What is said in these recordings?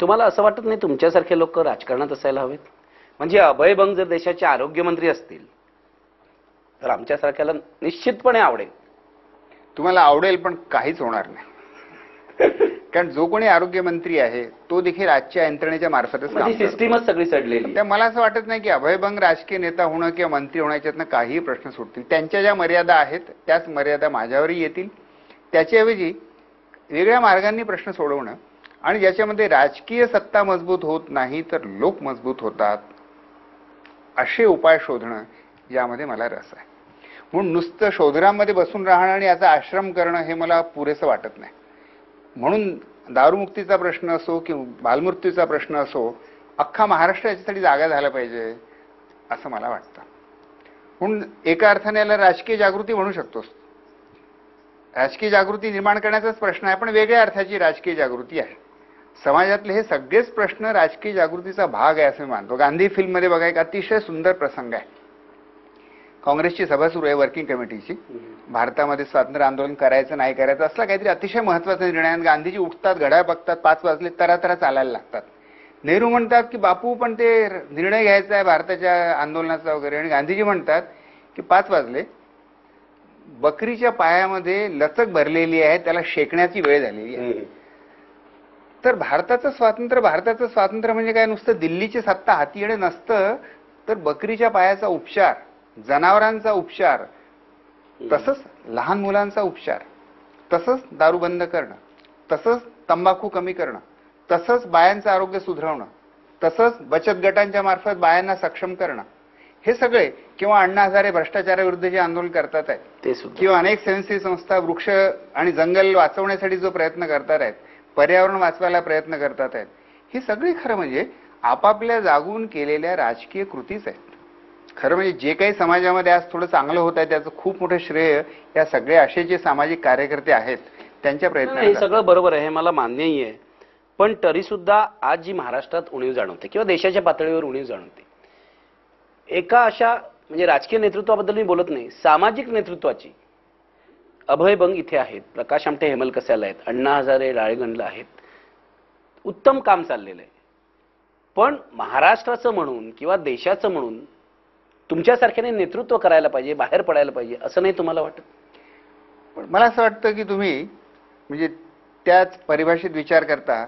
तुम्हाला असं वाटत नाही तुमच्यासारखे लोक राजकारणात असायला हवेत? म्हणजे अभय बंग जर देशाचे आरोग्यमंत्री असतील तर आमच्यासारख्याला निश्चितपणे आवडेल. तुम्हाला आवडेल पण काहीच होणार नाही. कारण जो कोणी आरोग्यमंत्री आहे तो देखील आजच्या यंत्रणेच्या मार्फतच काम म्हणजे. सिस्टीमच सगळी सडलेली मला असं वाटत नाही की अभयभंग राजकीय नेता होणं किंवा मंत्री होण्याच्यातनं काही प्रश्न सुटतील. त्यांच्या ज्या मर्यादा आहेत त्याच मर्यादा माझ्यावरही येतील. त्याच्याऐवजी वेगळ्या मार्गांनी प्रश्न सोडवणं आणि ज्याच्यामध्ये राजकीय सत्ता मजबूत होत नाही तर लोक मजबूत होतात. असे उपाय शोधणं यामध्ये मला रस आहे. म्हणून नुसतं शोधरामध्ये बसून राहणं आणि याचा आश्रम करणं हे मला पुरेसं वाटत नाही. म्हणून दारूमुक्तीचा प्रश्न असो किंवा बालमृत्यूचा प्रश्न असो अख्खा महाराष्ट्र याच्यासाठी जागा झाला पाहिजे असं मला वाटतं. म्हणून एका अर्थाने याला राजकीय जागृती म्हणू शकतोस. राजकीय जागृती निर्माण करण्याचाच प्रश्न आहे पण वेगळ्या अर्थाची राजकीय जागृती आहे. समाजातले हे सगळेच प्रश्न राजकीय जागृतीचा भाग आहे असं मी मानतो. गांधी फिल्ममध्ये बघा एक अतिशय सुंदर प्रसंग आहे. काँग्रेसची सभा सुरू आहे वर्किंग कमिटीची भारतामध्ये स्वातंत्र्य आंदोलन करायचं नाही करायचं असला काहीतरी अतिशय महत्त्वाचा निर्णय. आणि गांधीजी उठतात घड्याळ बघतात पाच वाजले तरा तरा चालायला लागतात. नेहरू म्हणतात की बापू पण ते निर्णय घ्यायचा आहे भारताच्या आंदोलनाचा वगैरे. आणि गांधीजी म्हणतात की पाच वाजले. बकरीच्या पायामध्ये लचक भरलेली आहे त्याला शेकण्याची वेळ झालेली आहे. तर भारताचं स्वातंत्र्य भारताचं स्वातंत्र्य म्हणजे काय? नुसतं दिल्लीची सत्ता हाती येणं नसतं तर बकरीच्या पायाचा उपचार जनावरांचा उपचार तसंच लहान मुलांचा उपचार तसंच दारू बंद करणं तसंच तंबाखू कमी करणं तसंच बायांचं आरोग्य सुधारवणं तसंच बचत गटांच्या मार्फत बायांना सक्षम करणं हे सगळे किंवा अण्णा हजारे भ्रष्टाचाराविरुद्ध जे आंदोलन करतात आहेत किंवा अनेक स्वयंसेवी संस्था वृक्ष आणि जंगल वाचवण्यासाठी जो प्रयत्न करतात आहेत पर्यावरण वाचवायला प्रयत्न करतात आहेत. ही सगळी खरं म्हणजे आपापल्या जागून केलेल्या राजकीय कृतीच आहेत. खरं म्हणजे जे काही समाजामध्ये आज थोडं चांगलं होत आहे त्याचं खूप मोठं श्रेय या सगळे असे जे सामाजिक कार्यकर्ते आहेत त्यांच्या हे प्रयत्न सगळं बरोबर आहे हे मला मान्यही आहे. पण तरी सुद्धा आज जी महाराष्ट्रात उणीव जाणवते किंवा देशाच्या पातळीवर उणीव जाणवते. एका अशा म्हणजे राजकीय नेतृत्वाबद्दल मी बोलत नाही सामाजिक नेतृत्वाची. अभय बंग इथे आहेत प्रकाश आमटे हेमल कसायला आहेत अण्णा हजारे राळेगणला आहेत. उत्तम काम चाललेलं आहे. पण महाराष्ट्राचं म्हणून किंवा देशाचं म्हणून तुमच्यासारख्याने नेतृत्व करायला पाहिजे बाहेर पडायला पाहिजे असं नाही तुम्हाला वाटत? पण मला असं वाटतं की तुम्ही म्हणजे त्याच परिभाषेत विचार करता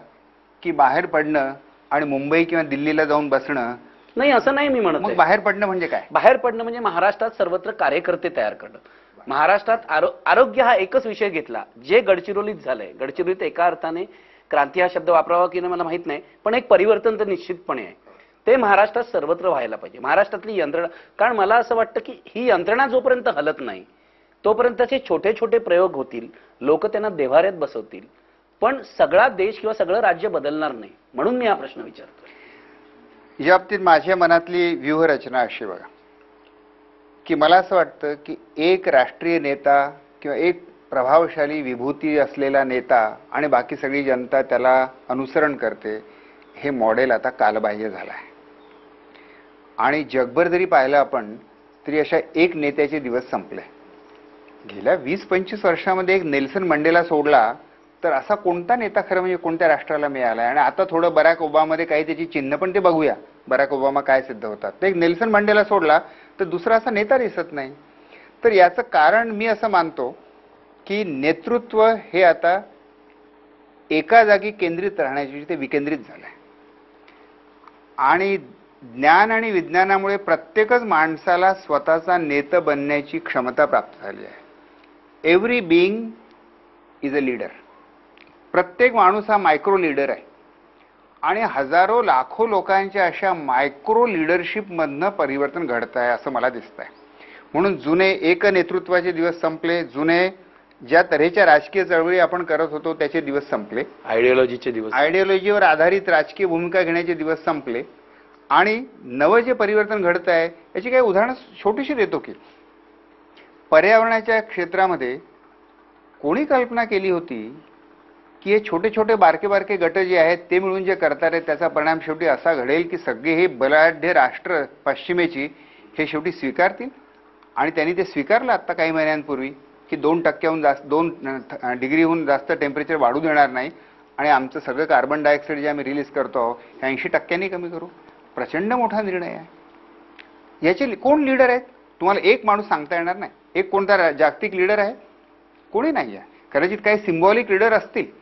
की बाहेर पडणं आणि मुंबई किंवा दिल्लीला जाऊन बसणं नाही असं नाही मी म्हणत. बाहेर पडणं म्हणजे काय? बाहेर पडणं म्हणजे महाराष्ट्रात सर्वत्र कार्यकर्ते तयार करणं. महाराष्ट्रात आरो आरोग्य हा एकच विषय घेतला जे गडचिरोलीत झालंय. गडचिरोलीत एका अर्थाने क्रांती हा शब्द वापरावा की नाही मला माहीत नाही पण एक परिवर्तन तर निश्चितपणे आहे. ते महाराष्ट्रात सर्वत्र व्हायला पाहिजे. महाराष्ट्रातली यंत्रणा कारण मला असं वाटतं की ही यंत्रणा जोपर्यंत हलत नाही तोपर्यंतचे छोटे छोटे प्रयोग होतील लोक त्यांना देव्हाऱ्यात बसवतील पण सगळा देश किंवा सगळं राज्य बदलणार नाही. म्हणून मी हा प्रश्न विचारतो या बाबतीत माझ्या मनातली व्यूहरचना अशी बघा. की मला असं वाटतं की एक राष्ट्रीय नेता किंवा एक प्रभावशाली विभूती असलेला नेता आणि बाकी सगळी जनता त्याला अनुसरण करते हे मॉडेल आता कालबाह्य झालं आहे. आणि जगभर जरी पाहिलं आपण तरी अशा एक नेत्याचे दिवस संपले. गेल्या वीस पंचवीस वर्षामध्ये एक नेल्सन मंडेला सोडला तर असा कोणता नेता खरं म्हणजे कोणत्या राष्ट्राला मिळाला? आणि आता थोडं बराक ओबामध्ये काही त्याची चिन्ह पण ते बघूया. बराक ओबामा काय सिद्ध होतात. तर एक नेल्सन मंडेला सोडला तर दुसरा असा नेता दिसत नाही. तर याचं कारण मी असं मानतो की नेतृत्व हे आता एका जागी केंद्रित राहण्याची ते विकेंद्रित झालंय. आणि ज्ञान आणि विज्ञानामुळे प्रत्येकच माणसाला स्वतःचा नेता बनण्याची क्षमता प्राप्त झाली आहे. Every being is a leader प्रत्येक माणूस हा मायक्रो लीडर आहे. आणि हजारो लाखो लोकांच्या अशा मायक्रो लिडरशिपमधनं परिवर्तन घडत आहे असं मला दिसत आहे म्हणून जुने एक नेतृत्वाचे दिवस संपले जुने ज्या तऱ्हेच्या राजकीय चळवळी आपण करत होतो त्याचे दिवस संपले. आयडिओलॉजीचे दिवस. आयडिओलॉजीवर आधारित राजकीय भूमिका घेण्याचे दिवस संपले. आणि नवं जे परिवर्तन घडत आहे याची काही उदाहरणं छोटीशी देतो की पर्यावरणाच्या क्षेत्रामध्ये कोणी कल्पना केली होती की हे छोटे छोटे बारके बारके गट जे आहेत ते मिळून जे करतात त्याचा परिणाम शेवटी असा घडेल की सगळे हे बलाढ्य राष्ट्र पश्चिमेची हे शेवटी स्वीकारतील. आणि त्यांनी ते स्वीकारलं आत्ता काही महिन्यांपूर्वी की दोन टक्क्याहून जास्त दोन डिग्रीहून जास्त टेम्परेचर वाढू देणार नाही. आणि आमचं सगळं कार्बन डायऑक्साईड जे आम्ही रिलीज करतो हे ऐंशी टक्क्यांनी कमी करू. प्रचंड मोठा निर्णय आहे. याचे कोण लीडर आहेत? तुम्हाला एक माणूस सांगता येणार नाही. एक कोणता रा- जागतिक लीडर आहे? कोणी नाही आहे कदाचित काही सिम्बॉलिक लीडर असतील.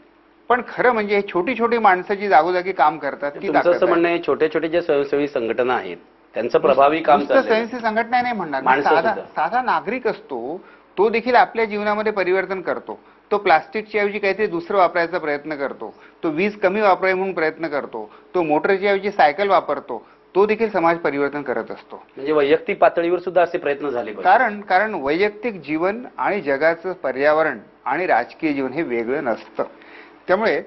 पण खरं म्हणजे हे छोटी छोटी माणसं जी जागोजागी काम करतात ती तुमचं असं. म्हणणं आहे छोटे छोटे जे स्वयंसेवी संघटना आहेत त्यांचं प्रभावी काम. स्वयंसेवी संघटना नाही म्हणणार. साधा नागरिक असतो तो देखील आपल्या जीवनामध्ये परिवर्तन करतो. तो प्लास्टिकच्या ऐवजी काहीतरी दुसरं वापरायचा प्रयत्न करतो. तो वीज कमी वापरावी म्हणून प्रयत्न करतो. तो मोटरच्या ऐवजी सायकल वापरतो. तो देखील समाज परिवर्तन करत असतो. म्हणजे वैयक्तिक पातळीवर सुद्धा असे प्रयत्न झाले. कारण कारण वैयक्तिक जीवन आणि जगाचं पर्यावरण आणि राजकीय जीवन हे वेगळं नसतं. त्यामुळे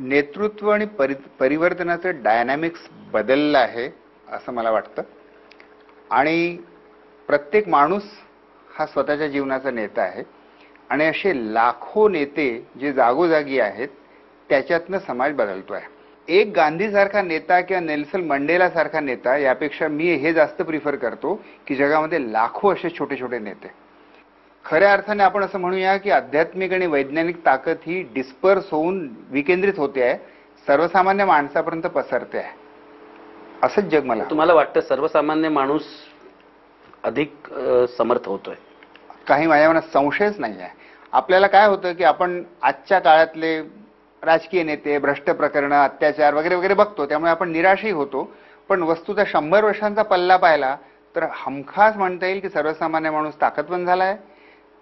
नेतृत्व आणि परि परिवर्तनाचं डायनॅमिक्स बदललं आहे असं मला वाटतं. आणि प्रत्येक माणूस हा स्वतःच्या जीवनाचा नेता आहे. आणि असे लाखो नेते जे जागोजागी आहेत त्याच्यातनं समाज बदलतो आहे एक गांधीसारखा नेता किंवा नेल्सन मंडेला सारखा नेता यापेक्षा मी हे जास्त प्रिफर करतो की जगामध्ये लाखो असे छोटे छोटे नेते. खऱ्या अर्थाने आपण असं म्हणूया की आध्यात्मिक आणि वैज्ञानिक ताकद ही डिस्पर्स होऊन विकेंद्रित होते आहे. सर्वसामान्य माणसापर्यंत पसरते आहे. असंच जग मला तुम्हाला वाटतं सर्वसामान्य माणूस अधिक समर्थ होतोय? काही माझ्या मनात संशयच नाही आहे. आपल्याला काय होतं की आपण आजच्या काळातले राजकीय नेते भ्रष्ट प्रकरणं अत्याचार वगैरे वगैरे बघतो त्यामुळे आपण निराशही होतो. पण वस्तुता शंभर वर्षांचा पल्ला पाहिला तर हमखास म्हणता येईल की सर्वसामान्य माणूस ताकदवंत झालाय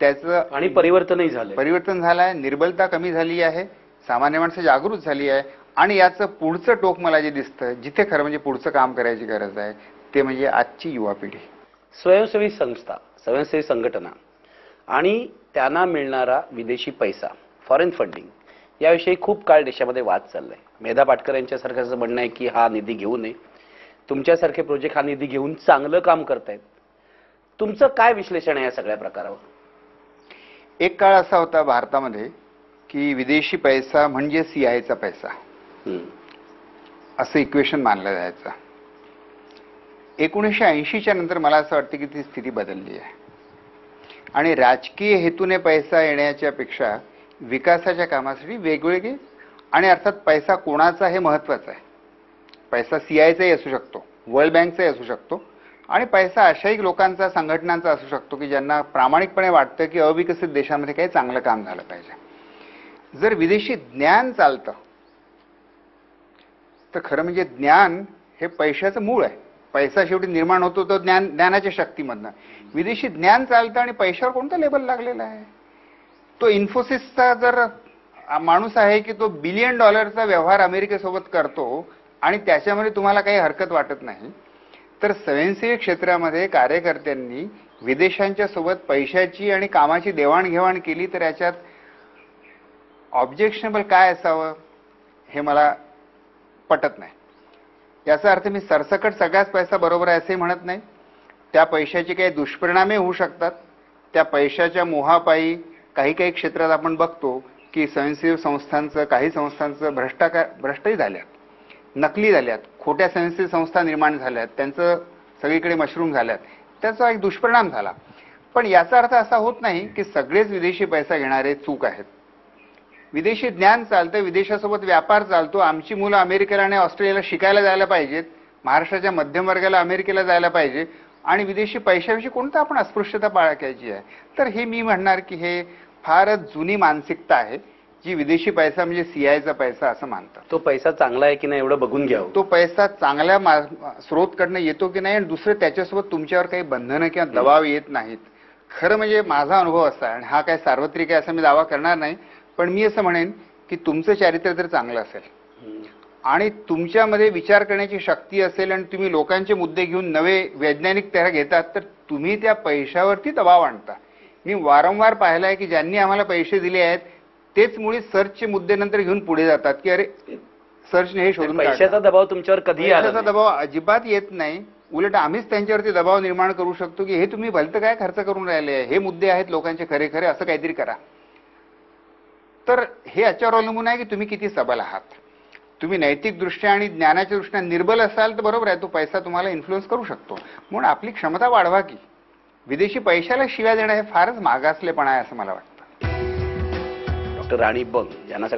त्याचं आणि परिवर्तनही झालंय. परिवर्तन झालंय निर्बलता कमी झाली आहे सामान्य माणसं जागृत झाली आहे आणि याचं पुढचं टोक मला जे दिसतं जिथे खरं म्हणजे पुढचं काम करायची गरज आहे ते म्हणजे आजची युवा पिढी. स्वयंसेवी संस्था स्वयंसेवी संघटना आणि त्यांना मिळणारा विदेशी पैसा फॉरेन फंडिंग याविषयी खूप काळ देशामध्ये वाद चाललाय. मेधा पाटकर यांच्यासारखं असं म्हणणं आहे की हा निधी घेऊ नये. तुमच्यासारखे प्रोजेक्ट हा निधी घेऊन चांगलं काम करतायत. तुमचं काय विश्लेषण आहे या सगळ्या प्रकारावर? एक काळ असा होता भारतामध्ये की विदेशी पैसा म्हणजे सीआयचा पैसा. असं इक्वेशन मानलं जायचं. एकोणीसशे ऐंशीच्या नंतर मला असं वाटतं की ती स्थिती बदलली आहे. आणि राजकीय हेतूने पैसा येण्याच्या पेक्षा विकासाच्या कामासाठी वेगवेगळे आणि अर्थात पैसा कोणाचा हे महत्वाचं आहे. पैसा सीआयचाही असू शकतो वर्ल्ड बँकचाही असू शकतो आणि पैसा अशाही लोकांचा संघटनांचा असू शकतो की ज्यांना प्रामाणिकपणे वाटतं की अविकसित देशामध्ये काही चांगलं काम झालं पाहिजे. जर विदेशी ज्ञान चालतं तर खरं म्हणजे ज्ञान हे पैशाचं मूळ आहे. पैसा शेवटी निर्माण होतो तो ज्ञान ज्ञानाच्या शक्तीमधनं. विदेशी ज्ञान चालतं आणि पैशावर कोणतं लेबल लागलेला आहे? तो इन्फोसिसचा जर माणूस आहे की तो बिलियन डॉलरचा व्यवहार अमेरिकेसोबत करतो आणि त्याच्यामध्ये तुम्हाला काही हरकत वाटत नाही तर स्वयंसेवी क्षेत्रामध्ये कार्यकर्त्यांनी विदेशांच्या सोबत पैशाची आणि कामाची देवाणघेवाण केली तर याच्यात ऑब्जेक्शनेबल काय असावं हे मला पटत नाही. याचा अर्थ मी सरसकट सगळ्याच पैसा बरोबर आहे असे म्हणत नाही. त्या पैशाचे काही दुष्परिणामही होऊ शकतात. त्या पैशाच्या मोहापायी काही काही क्षेत्रात आपण बघतो की स्वयंसेवी संस्थांचं काही संस्थांचं भ्रष्टाचार भ्रष्टही झाल्या नकली झाल्यात खोट्या संस्थित संस्था निर्माण झाल्यात त्यांचं सगळीकडे मशरूम झाल्यात त्याचा एक दुष्परिणाम झाला. पण याचा अर्थ असा होत नाही की सगळेच विदेशी पैसा घेणारे चूक आहेत. विदेशी ज्ञान चालतं विदेशासोबत व्यापार चालतो आमची मुलं अमेरिकेला आणि ऑस्ट्रेलियाला शिकायला जायला पाहिजेत महाराष्ट्राच्या मध्यम वर्गाला अमेरिकेला जायला पाहिजे आणि विदेशी पैशाविषयी कोणता आपण अस्पृश्यता बाळगायची आहे? तर हे मी म्हणणार की हे फारच जुनी मानसिकता आहे. जी विदेशी पैसा म्हणजे सीआयचा पैसा असं मानतात. तो पैसा चांगला आहे की नाही एवढं बघून घ्यावं तो पैसा चांगल्या स्रोतकडनं येतो की नाही आणि दुसरं त्याच्यासोबत तुमच्यावर काही बंधनं किंवा दबाव येत नाहीत. खरं म्हणजे माझा अनुभव असा आहे आणि हा काय सार्वत्रिक आहे असा मी दावा करणार नाही पण मी असं म्हणेन की तुमचं चारित्र्य जर चांगलं असेल. आणि तुमच्यामध्ये विचार करण्याची शक्ती असेल आणि तुम्ही लोकांचे मुद्दे घेऊन नवे वैज्ञानिक त्या घेतात तर तुम्ही त्या पैशावरती दबाव आणता. मी वारंवार पाहिलं आहे की ज्यांनी आम्हाला पैसे दिले आहेत तेच मुळी सर्चचे मुद्दे नंतर घेऊन पुढे जातात की अरे सर्चने हे शोधून. पैशाचा दबाव तुमच्यावर कधी पैशाचा. दबाव अजिबात येत नाही. उलट आम्हीच त्यांच्यावरती दबाव निर्माण करू शकतो की हे तुम्ही भलतं काय खर्च करून राहिले आहे? हे मुद्दे आहेत लोकांचे खरे खरे असं काहीतरी करा. तर हे याच्यावर अवलंबून आहे की तुम्ही किती सबल आहात. तुम्ही नैतिक दृष्ट्या आणि ज्ञानाच्या दृष्ट्या निर्बल असाल तर बरोबर आहे तो पैसा तुम्हाला इन्फ्लुएन्स करू शकतो. म्हणून आपली क्षमता वाढवा की. विदेशी पैशाला शिव्या देणं हे फारच मागासलेपणा आहे असं मला वाटतं. डॉक्टर राणी बंग यांना सगळ्या